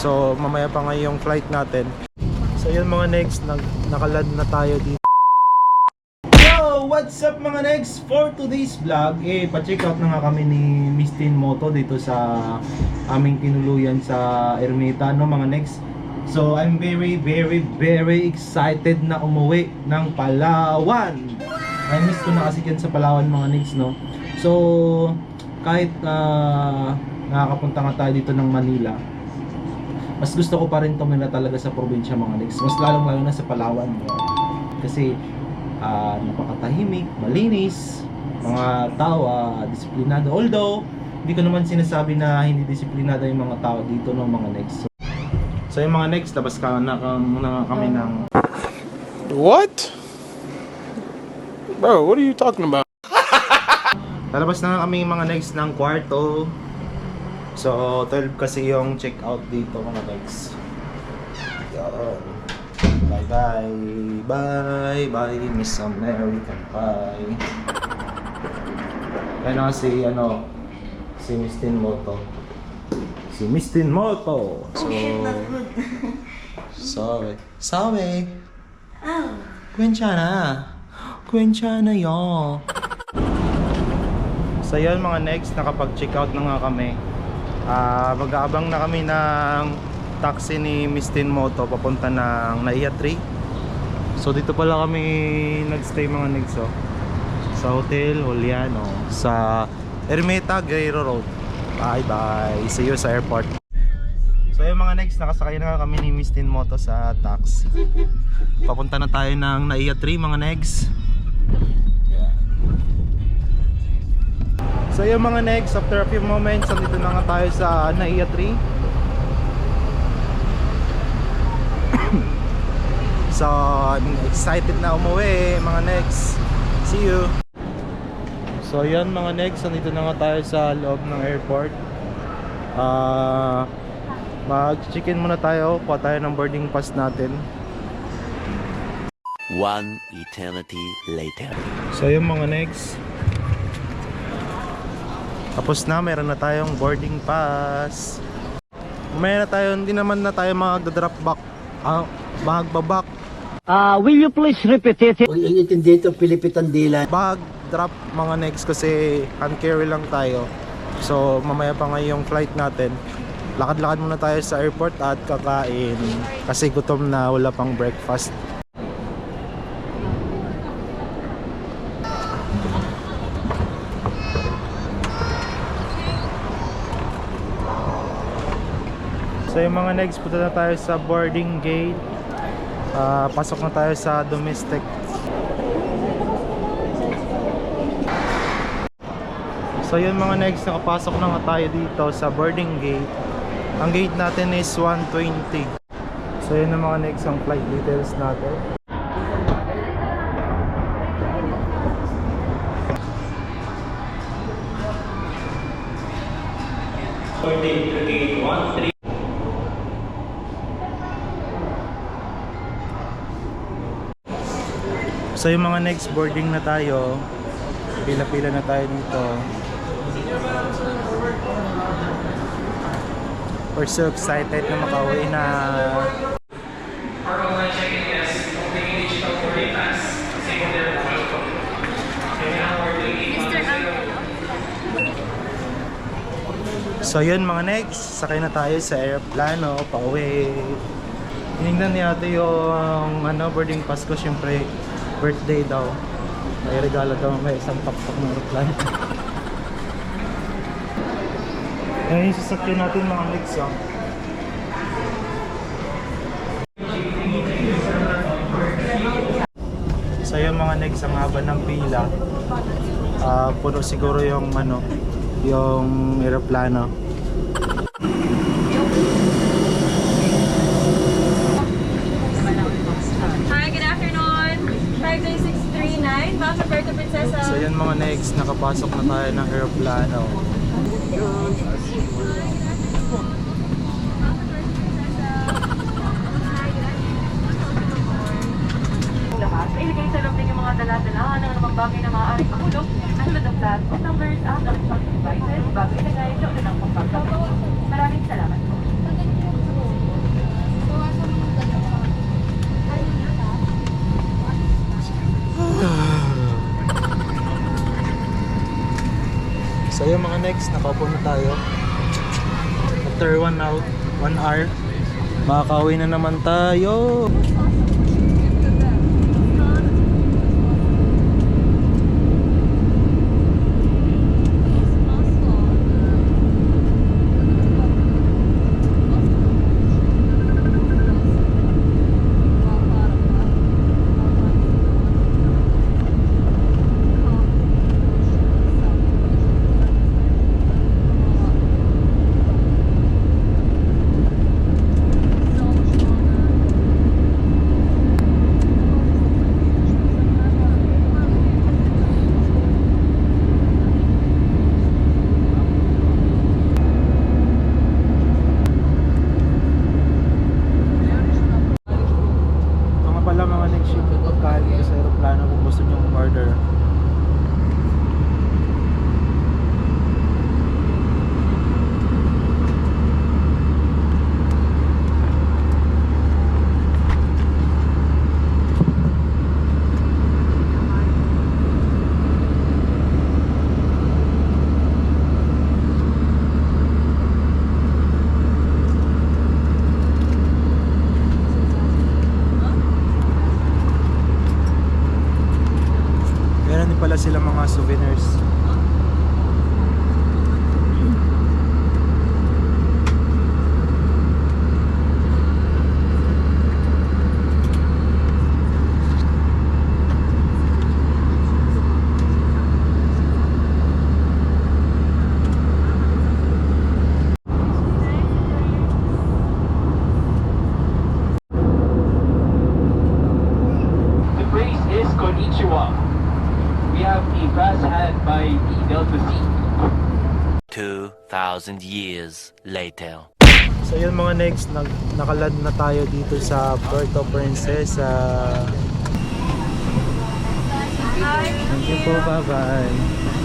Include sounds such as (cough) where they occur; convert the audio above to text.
So mamaya pa nga yung flight natin. So yun mga next, nag nakalad na tayo dito. Yo! What's up mga next? For today's vlog, eh, pa-check out na nga kami ni Miss Tin Moto dito sa aming tinuluyan sa Ermita, no mga next. So I'm very, very, very excited na umuwi ng Palawan. I miss ko na kasi yan sa Palawan mga next, no? So, kahit na nakakapunta nga tayo dito ng Manila, mas gusto ko pa rin tumira talaga sa probinsya mga next. Mas lalong lalo na sa Palawan. Kasi ah, napakatahimik, malinis, mga tao ah, disiplinado. Although, hindi ko naman sinasabi na hindi disiplinado yung mga tao dito no mga next. So, so yung mga next, labas ka na, na kami ng What? Bro, what are you talking about? (laughs) Lalabas na kami mga next ng kwarto. So, 12 kasi yung check out dito mga guys. Yun. Bye bye. Bye bye Miss American Pie. Ano si ano si Miss Moto. Si Miss Moto. So, oh shit, not (laughs) sorry. Sorry. Oh. Kwensya na. Kwensya na yun. So yun mga next, nakapag-check out na nga kami. Ah, mag-aabang na kami ng taxi ni Miss Tin Moto papunta ng Naiya 3. So dito pala kami nagstay mga next oh. Sa Hotel Juliano sa Ermita Guerrero Road. Bye bye. See you sa airport. So yung mga next, nakasakay na kami ni Miss Tin Moto sa taxi. Papunta na tayo ng Naiya 3 mga next. So yung mga next, after a few moments, nandito na nga tayo sa Naiya 3. (coughs) so, I'm excited na umuwi mga next. See you! So yan mga next, nandito na nga tayo sa loob ng airport. Ah... Mag-chicken muna tayo, kuha tayo ng boarding pass natin. One eternity later. So yung mga next Tapos na, meron na tayong boarding pass. Mamaya na tayo, hindi naman na tayo magdadrop back ah, Magbabak Uh, will you please repeat it? Kung inintindi ito, Pilipitan Dila. Bag drop mga next kasi hand carry lang tayo. So mamaya pa nga yung flight natin. Lakad-lakad muna tayo sa airport at kakain. Kasi gutom na, wala pang breakfast Yung mga next, punta na tayo sa boarding gate. Ah, pasok na tayo sa domestic. So yun mga next, nakapasok na nga tayo dito sa boarding gate. Ang gate natin is 120. So yun ang mga next ang flight details natin. So yung mga next boarding na tayo, pila-pila na tayo dito. We're so excited na makauwi na. So yun mga next, sakay na tayo sa aeroplano, pauwi. Tinignan ni ate yung ano, boarding pass ko, syempre birthday daw. May regalo daw, may isang pakpak ng aeroplano. (laughs) Ayun yung sasakyan natin mga next oh. So yung mga next ang haba ng pila. Ah, puno siguro yung ano, yung eroplano. So yan mga next, nakapasok na tayo ng eroplano. lahat. Ay ilagay sa loob ng mga dala-dalahan ng anumang bagay na maaaring mahulog? Tulad ng flat o tumblers at electronic devices bago ilagay sa unang pagpapalagay. Maraming salamat po. Next, nakaupo na tayo. After one hour, one hour, makakauwi na naman tayo. Next yung pagkain dito sa aeroplano kung gusto nyo order. Din pala sila mga souvenirs. Konnichiwa. We have a fast hand by the Delta C. 2,000 years later. So yun mga next, nag, nakalad na tayo dito sa Puerto Princesa. Thank you po, bye-bye.